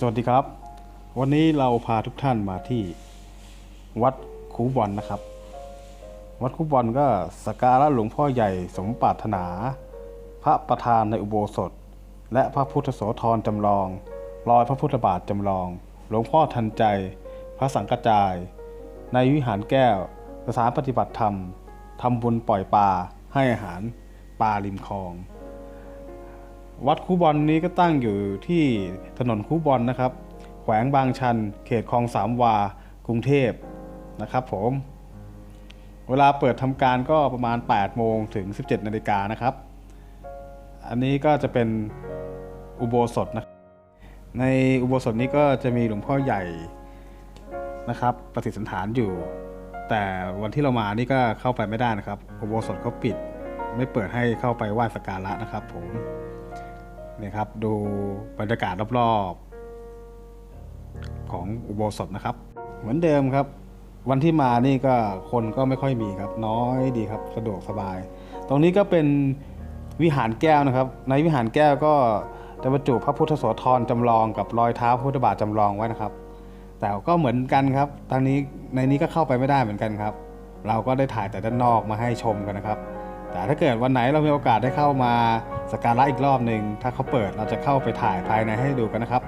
สวัสดีครับ วันนี้เราพาทุกท่านมาที่วัดคูบอลนะครับ วัดคูบอลก็สักการะหลวงพ่อใหญ่สมปรารถนา พระประธานในอุโบสถ และพระพุทธโสธรจำลอง รอยพระพุทธบาทจำลอง หลวงพ่อทันใจ พระสังกจาย ในวิหารแก้ว สถานปฏิบัติธรรมทำบุญปล่อยปลาให้อาหารปลาริมคลอง วัดคูบอลนี้ก็ตั้งอยู่ที่ถนนคูบอลนะครับ แขวงบางชัน เขตคลองสามวา กรุงเทพนะครับผม เวลาเปิดทำการก็ประมาณ 8 โมงถึง 17 นาฬิกานะครับ อันนี้ก็จะเป็นอุโบสถนะ ในอุโบสถนี้ก็จะมีหลวงพ่อใหญ่นะครับ ประสิทธิสันฐานอยู่ แต่วันที่เรามานี่ก็เข้าไปไม่ได้นะครับ อุโบสถเขาปิด ไม่เปิดให้เข้าไปไหว้สักการะนะครับผม นี่ครับ ดูบรรยากาศรอบๆ ของอุโบสถนะครับ เหมือนเดิมครับ วันที่มานี่ก็คนก็ไม่ค่อยมีครับ น้อยดีครับสะดวกสบาย ตรงนี้ก็เป็นวิหารแก้วนะครับ ในวิหารแก้วก็จะบรรจุพระพุทธโสธรจำลองกับรอยเท้าพุทธบาทจำลองไว้นะครับ แต่ก็เหมือนกันครับทางนี้ในนี้ก็เข้าไปไม่ได้เหมือนกันครับ เราก็ได้ถ่ายแต่ด้านนอกมาให้ชมกันนะครับ แต่ถ้าเกิดวันไหนเรามีโอกาสได้เข้ามา สการะอีกรอบหนึ่งถ้าเขาเปิดเราจะเข้าไปถ่ายภายในให้ดูกันนะครับ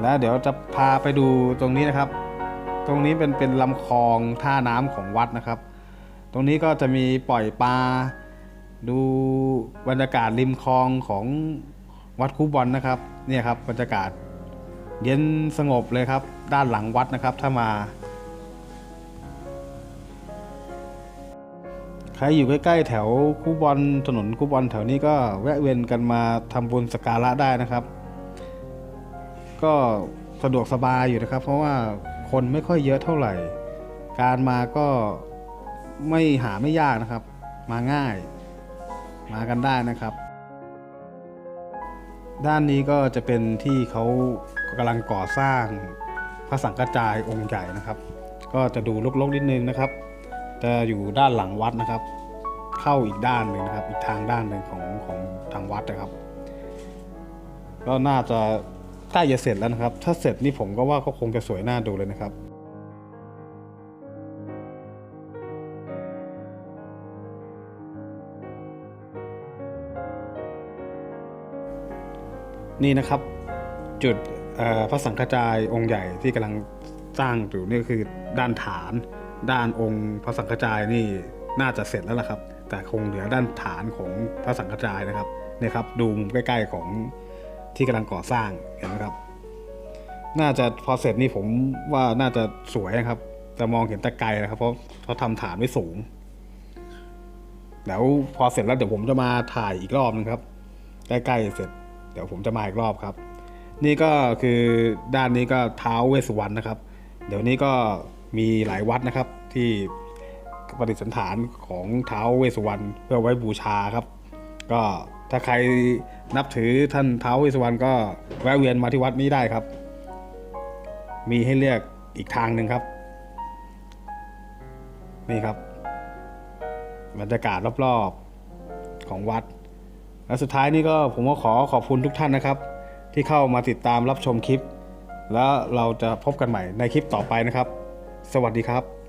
แล้วเดี๋ยวจะพาไปดูตรงนี้นะครับ ตรงนี้เป็นเป็นลำคลองท่าน้ำของวัดนะครับ ตรงนี้ก็จะมีปล่อยปลาดูบรรยากาศริมคลองของวัดคูบอลนะครับเนี่ยครับบรรยากาศเย็นสงบเลยครับ ด้านหลังวัดนะครับ ถ้ามา รอยู่ใกล้ๆแถวคูบอลถนนคูบอลแถวนี้ก็แวะเวียนกันมาทำบุญสักการะได้นะครับ ก็สะดวกสบายอยู่นะครับ เพราะว่าคนไม่ค่อยเยอะเท่าไหร่ การมาก็ไม่หาไม่ยากนะครับ มาง่าย มากันได้นะครับ ด้านนี้ก็จะเป็นที่เขากำลังก่อสร้างพระสังฆจายองค์ใหญ่นะครับ ก็จะดูลกๆนิดนึงนะครับ จะอยู่ด้านหลังวัดนะครับ เข้าอีกด้านหนึ่งนะครับ อีกทางด้านหนึ่งของของทางวัดนะครับ ก็น่าจะใกล้จะเสร็จแล้วนะครับ ถ้าเสร็จนี่ผมก็ว่าก็คงจะสวยน่าดูเลยนะครับนี่นะครับจุดพระสังฆจายองค์ใหญ่ที่กำลังสร้างอยู่นี่คือด้านฐาน ด้านองค์พระสังฆจายนี่น่าจะเสร็จแล้วล่ะครับ แต่คงเหลือด้านฐานของพระสังฆจายนะครับเนี่ยครับ ดูมุมใกล้ ๆของที่กำลังก่อสร้างเห็นไหมครับ น่าจะพอเสร็จนี่ผมว่าน่าจะสวยนะครับ แต่มองเห็นต่ไกลนะครับ เพราะเขาทำฐานไว้สูงแล้วพอเสร็จแล้วเดี๋ยวผมจะมาถ่ายอีกรอบนึงครับ ใกล้ๆเสร็จ เดี๋ยวผมจะมาอีกรอบครับ นี่ก็คือด้านนี้ก็เท้าเวสสุวรรณนะครับ เดี๋ยวนี้ก็ มีหลายวัดนะครับที่ประดิษฐานของเท้าเวสุวรรณเพื่อไว้บูชาครับ ก็ถ้าใครนับถือท่านเท้าเวสุวรรณก็แวะเวียนมาที่วัดนี้ได้ครับ มีให้เลือกอีกทางหนึ่งครับ นี่ครับบรรยากาศรอบๆของวัด และสุดท้ายนี่ก็ผมก็ขอขอบคุณทุกท่านนะครับ ที่เข้ามาติดตามรับชมคลิป แล้วเราจะพบกันใหม่ในคลิปต่อไปนะครับ สวัสดีครับ